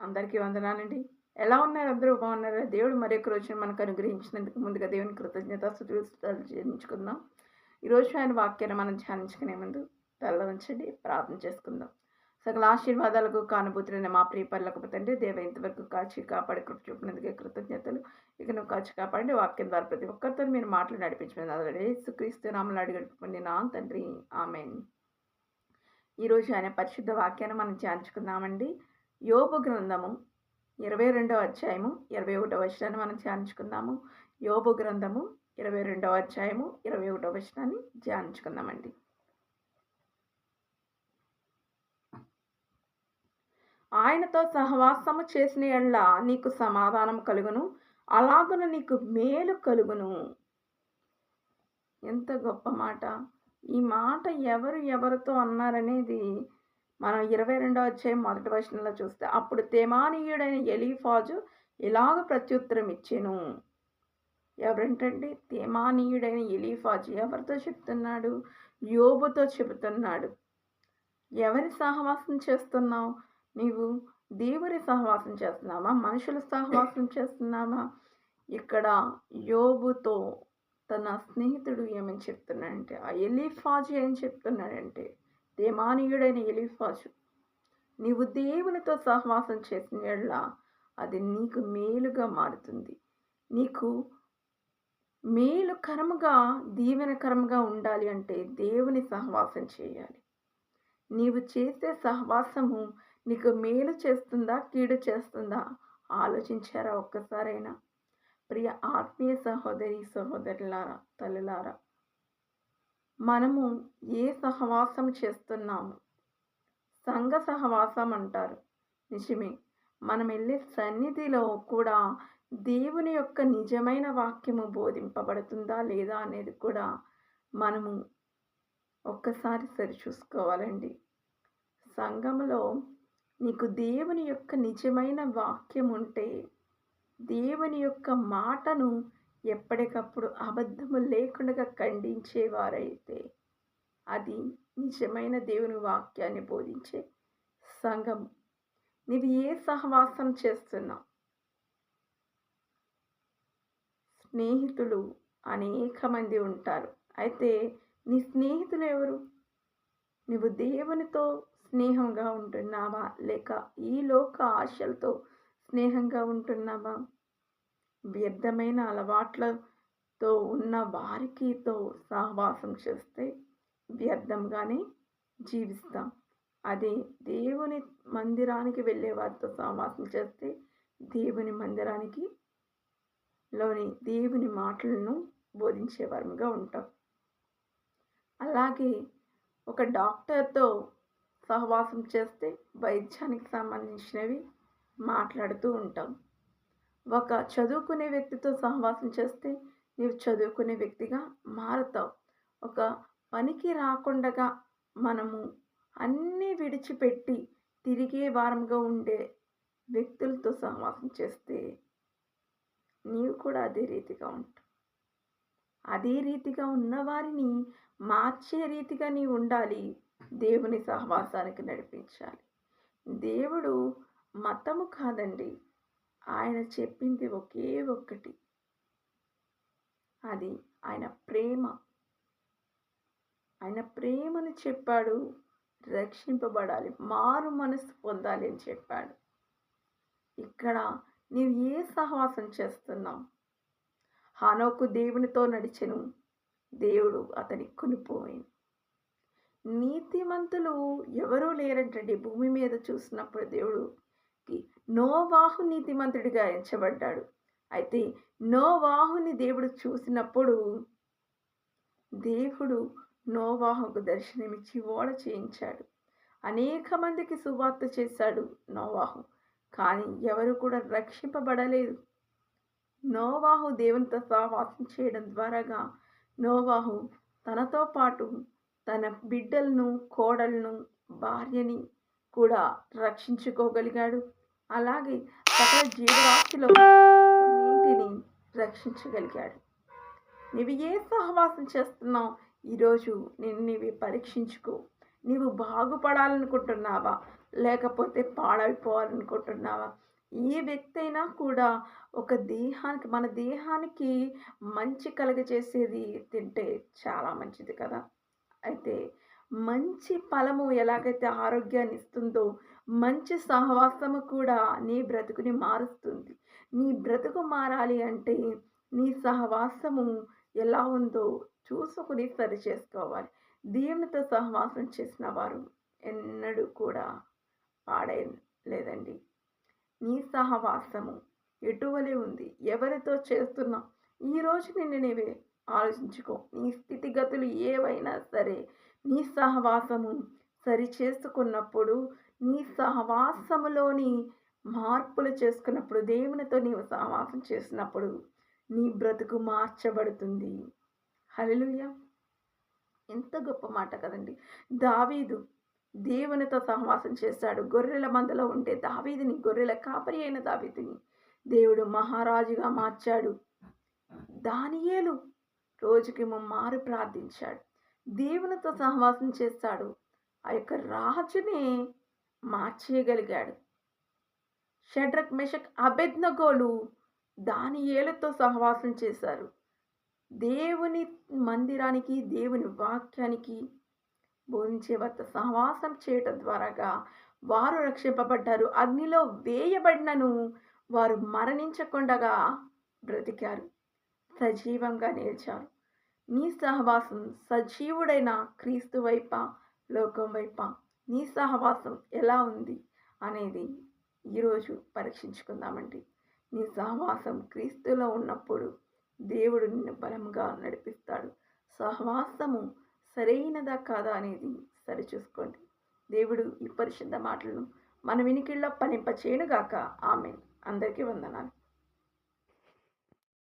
అందరికీ వందనాలండి. ఎలా ఉన్నారు? అందరూ బాగున్నారా? దేవుడు మరొక రోజున మనకు అనుగ్రహించినందుకు ముందుగా దేవుని కృతజ్ఞత స్థుతులు చెల్లించుకుందాం ఈరోజు ఆయన వాక్యాన్ని మనం ధ్యానించుకునే ముందు తల్ల ఉంచండి ప్రార్థన చేసుకుందాం. సకల ఆశీర్వాదాలకు కానుభూతులైన మా ప్రియ పర్లకు తండ్రి దేవ ఇంతవరకు కాచి కాపాడి కృప చూపినందుకే కృతజ్ఞతలు. ఇక నువ్వు కాచి కాపాడి వాక్యం ద్వారా ప్రతి ఒక్కరితో మీరు మాటలు నడిపించమని అదే సుక్రీస్తు నామలు అడిగి నా తండ్రి. ఆమె ఈరోజు ఆయన పరిశుద్ధ వాక్యాన్ని మనం ధ్యానించుకుందామండి. యోబు గ్రంథము ఇరవై రెండవ అధ్యాయము ఇరవై ఒకటవ వచనాన్ని మనం ధ్యానించుకుందాము. యోబు గ్రంథము ఇరవై రెండవ అధ్యాయము ఇరవై ఒకటవ వచనాన్ని ధ్యానించుకుందామండి. ఆయనతో సహవాసము చేసిన ఎళ్ళ నీకు సమాధానం కలుగును అలాగున నీకు మేలు కలుగును. ఎంత గొప్ప మాట. ఈ మాట ఎవరు ఎవరితో అన్నారనేది మనం ఇరవై రెండో అధ్యాయం మొదటి వచనంలో చూస్తే అప్పుడు తేమానీయుడైన ఎలీఫాజు ఇలాగ ప్రత్యుత్తరం ఇచ్చాను? ఎవరంటండి? తేమానీయుడైన ఎలీఫాజు ఎవరితో చెప్తున్నాడు? యోబుతో చెబుతున్నాడు. ఎవరి సహవాసం చేస్తున్నావు? నీవు దేవుని సహవాసం చేస్తున్నావా? మనుషుల సహవాసం చేస్తున్నావా? ఇక్కడ యోబుతో తన స్నేహితుడు ఏమని చెప్తున్నాడంటే ఆ ఎలీఫాజు ఏం చెప్తున్నాడంటే దేమానీయుడైన ఎలిఫాజు. నీవు దేవునితో సహవాసం చేసిన ఎడల అది నీకు మేలుగా మారుతుంది. నీకు మేలుకరముగా దీవెనకరముగా ఉండాలి అంటే దేవుని సహవాసం చేయాలి. నీవు చేసే సహవాసము నీకు మేలు చేస్తుందా కీడు చేస్తుందా? ఆలోచించారా ఒక్కసారైనా? ప్రియ ఆత్మీయ సహోదరి సహోదరులారా తల్లులారా మనము ఏ సహవాసం చేస్తున్నాము? సంఘ సహవాసం అంటారు. నిజమే. మనం వెళ్ళే సన్నిధిలో కూడా దేవుని యొక్క నిజమైన వాక్యము బోధింపబడుతుందా లేదా అనేది కూడా మనము ఒక్కసారి సరిచూసుకోవాలండి సంఘంలో నీకు దేవుని యొక్క నిజమైన వాక్యం ఉంటే దేవుని యొక్క మాటను ఎప్పటికప్పుడు అబద్ధము లేకుండా ఖండించేవారైతే అది నిజమైన దేవుని వాక్యాన్ని బోధించే సంఘం నీవు ఏ సహవాసం చేస్తున్నావు? స్నేహితులు అనేక మంది ఉంటారు. అయితే నీ స్నేహితులు ఎవరు? నువ్వు దేవునితో స్నేహంగా ఉంటున్నావా? లేక ఈ లోక ఆశలతో స్నేహంగా ఉంటున్నావా? వ్యర్థమైన అలవాట్లతో ఉన్న వారికితో సహవాసం చేస్తే వ్యర్థంగానే జీవిస్తాం. అదే దేవుని మందిరానికి వెళ్ళే వారితో సహవాసం చేస్తే దేవుని మందిరానికి లోని దేవుని మాటలను బోధించేవారుగా ఉంటాం. అలాగే ఒక డాక్టర్తో సహవాసం చేస్తే వైద్యానికి సంబంధించినవి మాట్లాడుతూ ఉంటాం. ఒక చదువుకునే వ్యక్తితో సహవాసం చేస్తే నీవు చదువుకునే వ్యక్తిగా మారుతావు. ఒక పనికి రాకుండా మనము అన్నీ విడిచిపెట్టి తిరిగే వారంగా ఉండే వ్యక్తులతో సహవాసం చేస్తే నీవు కూడా అదే రీతిగా ఉంటావు. అదే రీతిగా ఉన్నవారిని మార్చే రీతిగా నీవు ఉండాలి. దేవుని సహవాసానికి నడిపించాలి. దేవుడు మతము కాదండి. ఆయన చెప్పింది ఒకే ఒక్కటి. అది ఆయన ప్రేమ. ఆయన ప్రేమని చెప్పాడు రక్షింపబడాలి మారు మనసు పొందాలి అని చెప్పాడు. ఇక్కడ నీవు ఏ సహవాసం చేస్తున్నావు? హానోకు దేవునితో నడిచెను. దేవుడు అతని కొనిపోయింది. నీతిమంతులు ఎవరూ లేరంటండి. భూమి మీద చూసినప్పుడు దేవుడు నోవాహు నీతిమంతుడిగా ఎంచబడ్డాడు. అయితే నోవాహుని దేవుడు చూసినప్పుడు దేవుడు నోవాహుకు దర్శనమిచ్చి ఓడ చేయించాడు. అనేక మందికి సువార్త చేశాడు నోవాహు కానీ ఎవరు కూడా రక్షింపబడలేదు. నోవాహు దేవునితో సహవాసం చేయడం ద్వారాగా నోవాహు తనతో పాటు తన బిడ్డలను కోడలను భార్యని కూడా రక్షించుకోగలిగాడు. అలాగే సకల జీవరాశిలో నీటిని రక్షించగలిగాడు. నీవు ఏ సహవాసం చేస్తున్నావు? ఈరోజు నేను నీవి పరీక్షించుకో. నీవు బాగుపడాలనుకుంటున్నావా? లేకపోతే పాడైపోవాలనుకుంటున్నావా? ఏ వ్యక్తి అయినా కూడా ఒక దేహానికి మన దేహానికి మంచి కలగజేసేది తింటే చాలా మంచిది కదా. అయితే మంచి ఫలము ఎలాగైతే ఆరోగ్యాన్ని ఇస్తుందో మంచి సహవాసము కూడా నీ బ్రతుకుని మారుస్తుంది. నీ బ్రతుకు మారాలి అంటే నీ సహవాసము ఎలా ఉందో చూసుకుని సరి చేసుకోవాలి. దేవునితో సహవాసం చేసిన వారు ఎన్నడూ కూడా పాడే లేదండి నీ సహవాసము ఎటువలే ఉంది? ఎవరితో చేస్తున్నా ఈరోజు నిన్ను నీవే ఆలోచించుకో. నీ స్థితిగతులు ఏవైనా సరే నీ సహవాసము సరి చేసుకున్నప్పుడు నీ సహవాసములోని మార్పులు చేసుకున్నప్పుడు దేవునితో నీవు సహవాసం చేసినప్పుడు నీ బ్రతుకు మార్చబడుతుంది. హలలుయ ఎంత గొప్ప మాట కదండి. దావీదు దేవునితో సహవాసం చేశాడు. గొర్రెల మందలో ఉంటే దావీదిని గొర్రెల కాపరి అయిన దావీదిని దేవుడు మహారాజుగా మార్చాడు. దానియేలు రోజుకి మారు ప్రార్థించాడు. దేవునితో సహవాసం చేస్తాడు ఆ యొక్క రాజుని మార్చేయగలిగాడు. షడ్రక్ మెషక్ అబెద్నగోలు దాని ఏలతో సహవాసం చేశారు. దేవుని మందిరానికి దేవుని వాక్యానికి బోధించే వద్ద సహవాసం చేయటం ద్వారాగా వారు రక్షింపబడ్డారు. అగ్నిలో వేయబడినను వారు మరణించకుండగా బ్రతికారు. సజీవంగా నిలిచారు. నీ సహవాసం సజీవుడైన క్రీస్తు వైప లోకం వైప నీ సహవాసం ఎలా ఉంది అనేది ఈరోజు పరీక్షించుకుందామండి. నీ సహవాసం క్రీస్తులో ఉన్నప్పుడు దేవుడు నిన్ను బలంగా నడిపిస్తాడు. సహవాసము సరైనదా కాదా అనేది సరిచూసుకోండి. దేవుడు ఈ పరిశుద్ధ మాటలను మన వినికిల్లో పనింప చేయనుగాక ఆమె అందరికీ వందనాలు.